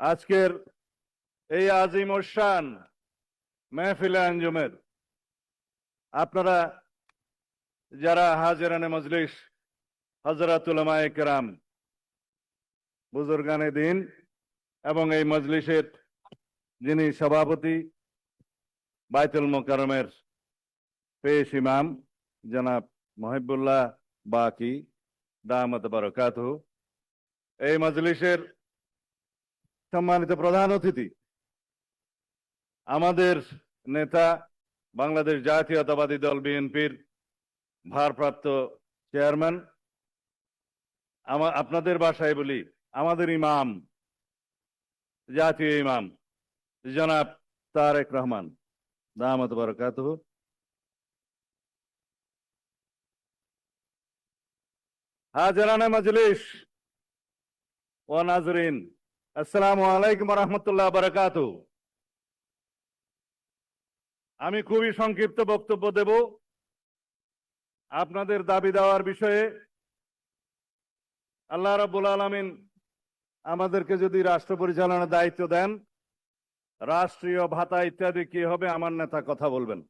আজকের এই আজিম শান মেহফিলে আঞ্জুমের। আপনারা যারা হাজিরানে মজলিস হজরতুলমায় কেরাম, বুজুর্গানে দিন এবং এই মজলিসের যিনি সভাপতি, বাইতুল মোকারমের পেশ ইমাম, জনাব মহিবুল্লাহ বাকি, দামত বরকাত এই মজলিসের সম্মানিত প্রধান অতিথি, আমাদের নেতা বাংলাদেশ জাতীয়তাবাদী দল বিএনপির ভারপ্রাপ্ত চেয়ারম্যান আপনাদের বাসায় বলি, আমাদের ইমাম, জাতীয় ইমাম, জনাব তারেক রহমান। দামত বরকাত হাজারানা মজলিস ও নাজরিন আসসালামু আলাইকুম রহমতুল্লাহ বারাকাত আমি খুবই সংক্ষিপ্ত বক্তব্য দেব। আপনাদের দাবি দেওয়ার বিষয়ে আল্লাহ রাব্বুল আলামিন আমাদেরকে যদি রাষ্ট্র পরিচালনার দায়িত্ব দেন, রাষ্ট্রীয় ভাতা ইত্যাদি কি হবে, আমার নেতা কথা বলবেন।